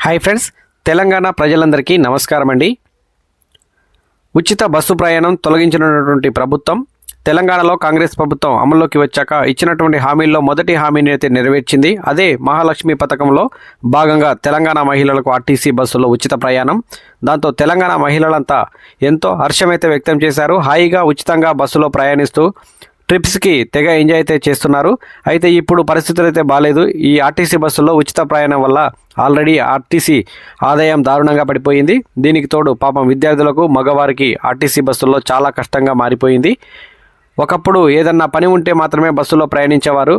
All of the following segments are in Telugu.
హాయ్ ఫ్రెండ్స్ తెలంగాణ ప్రజలందరికీ నమస్కారం అండి ఉచిత బస్సు ప్రయాణం తొలగించినటువంటి ప్రభుత్వం తెలంగాణలో కాంగ్రెస్ ప్రభుత్వం అమల్లోకి వచ్చాక ఇచ్చినటువంటి హామీల్లో మొదటి హామీని అయితే నెరవేర్చింది. అదే మహాలక్ష్మి పథకంలో భాగంగా తెలంగాణ మహిళలకు ఆర్టీసీ బస్సులో ఉచిత ప్రయాణం. దాంతో తెలంగాణ మహిళలంతా ఎంతో హర్షమైతే వ్యక్తం చేశారు. హాయిగా ఉచితంగా బస్సులో ప్రయాణిస్తూ ట్రిప్స్కి తెగ ఎంజాయ్ అయితే చేస్తున్నారు. అయితే ఇప్పుడు పరిస్థితులు అయితే బాగాలేదు ఈ ఆర్టీసీ బస్సుల్లో ఉచిత ప్రయాణం వల్ల ఆల్రెడీ ఆర్టీసీ ఆదాయం దారుణంగా పడిపోయింది. దీనికి తోడు పాపం విద్యార్థులకు మగవారికి ఆర్టీసీ బస్సుల్లో చాలా కష్టంగా మారిపోయింది. ఒకప్పుడు ఏదన్నా పని ఉంటే మాత్రమే బస్సులో ప్రయాణించేవారు.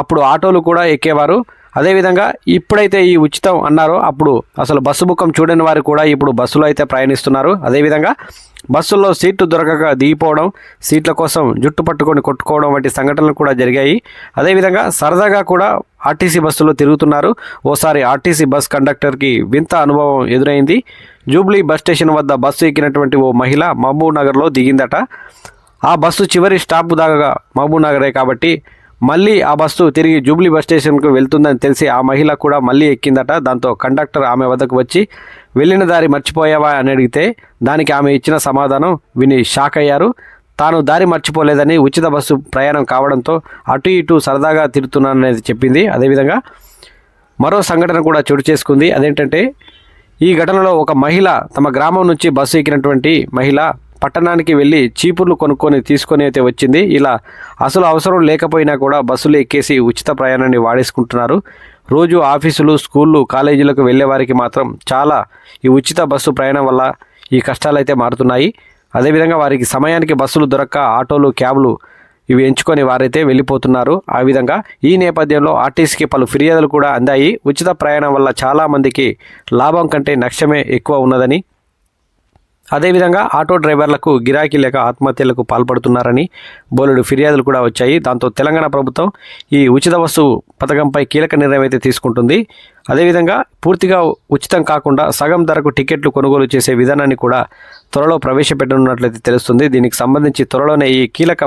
అప్పుడు ఆటోలు కూడా ఎక్కేవారు. అదేవిధంగా ఇప్పుడైతే ఈ ఉచితం అన్నారో అప్పుడు అసలు బస్సు ముఖం చూడని వారు కూడా ఇప్పుడు బస్సులో అయితే ప్రయాణిస్తున్నారు. అదేవిధంగా బస్సుల్లో సీట్లు దొరకక దిగిపోవడం సీట్ల కోసం జుట్టు పట్టుకొని కొట్టుకోవడం వంటి సంఘటనలు కూడా జరిగాయి. అదేవిధంగా సరదాగా కూడా ఆర్టీసీ బస్సులో తిరుగుతున్నారు. ఓసారి ఆర్టీసీ బస్ కండక్టర్కి వింత అనుభవం ఎదురైంది. జూబ్లీ బస్ స్టేషన్ వద్ద బస్సు ఎక్కినటువంటి ఓ మహిళ మహబూబ్ నగర్లో దిగిందట. ఆ బస్సు చివరి స్టాప్ దాకా మహబూబ్ నగరే కాబట్టి మళ్ళీ ఆ బస్సు తిరిగి జూబ్లీ బస్ స్టేషన్కు వెళ్తుందని తెలిసి ఆ మహిళ కూడా మళ్ళీ ఎక్కిందట. దాంతో కండక్టర్ ఆమె వద్దకు వచ్చి వెళ్ళిన దారి మర్చిపోయావా? అని అడిగితే దానికి ఆమె ఇచ్చిన సమాధానం విని షాక్ అయ్యారు. తాను దారి మర్చిపోలేదని ఉచిత బస్సు ప్రయాణం కావడంతో అటు ఇటు సరదాగా తిరుగుతున్నాననేది చెప్పింది. అదేవిధంగా మరో సంఘటన కూడా చోటు చేసుకుంది. అదేంటంటే ఈ ఘటనలో ఒక మహిళ తమ గ్రామం నుంచి బస్సు ఎక్కినటువంటి మహిళ పట్టణానికి వెళ్ళి చీపుర్లు కొనుక్కొని తీసుకొని అయితే వచ్చింది. ఇలా అసలు అవసరం లేకపోయినా కూడా బస్సులు ఎక్కేసి ఉచిత ప్రయాణాన్ని వాడేసుకుంటున్నారు. రోజు ఆఫీసులు స్కూళ్ళు కాలేజీలకు వెళ్ళే వారికి మాత్రం చాలా ఈ ఉచిత బస్సు ప్రయాణం వల్ల ఈ కష్టాలు అయితే మారుతున్నాయి. అదేవిధంగా వారికి సమయానికి బస్సులు దొరక్క ఆటోలు క్యాబ్లు ఇవి ఎంచుకొని వారైతే వెళ్ళిపోతున్నారు. ఆ విధంగా ఈ నేపథ్యంలో ఆర్టీసీకి పలు ఫిర్యాదులు కూడా అందాయి. ఉచిత ప్రయాణం వల్ల చాలామందికి లాభం కంటే నష్టమే ఎక్కువ ఉన్నదని అదేవిధంగా ఆటో డ్రైవర్లకు గిరాకీ లేక ఆత్మహత్యలకు పాల్పడుతున్నారని బోలెడు ఫిర్యాదులు కూడా వచ్చాయి. దాంతో తెలంగాణ ప్రభుత్వం ఈ ఉచిత వస్తువు పథకంపై కీలక నిర్ణయం అయితే తీసుకుంటుంది. అదేవిధంగా పూర్తిగా ఉచితం కాకుండా సగం ధరకు టికెట్లు కొనుగోలు చేసే విధానాన్ని కూడా త్వరలో ప్రవేశపెట్టనున్నట్లయితే తెలుస్తుంది. దీనికి సంబంధించి త్వరలోనే ఈ కీలక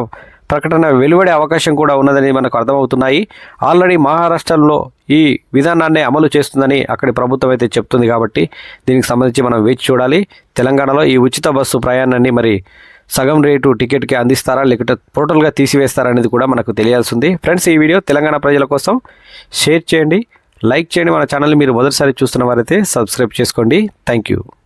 ప్రకటన వెలువడే అవకాశం కూడా ఉన్నదని మనకు అర్థమవుతున్నాయి. ఆల్రెడీ మహారాష్ట్రలో ఈ విధానాన్ని అమలు చేస్తుందని అక్కడి ప్రభుత్వం అయితే చెప్తుంది కాబట్టి దీనికి సంబంధించి మనం వేచి చూడాలి. తెలంగాణలో ఈ ఉచిత బస్సు ప్రయాణాన్ని మరి సగం రేటు టికెట్కి అందిస్తారా లేకుంటే టోటల్గా తీసివేస్తారా అనేది కూడా మనకు తెలియాల్సింది. ఫ్రెండ్స్ ఈ వీడియో తెలంగాణ ప్రజల కోసం షేర్ చేయండి లైక్ చేయండి. మన ఛానల్ మీరు మొదటిసారి చూస్తున్న వారైతే సబ్స్క్రైబ్ చేసుకోండి. Thank you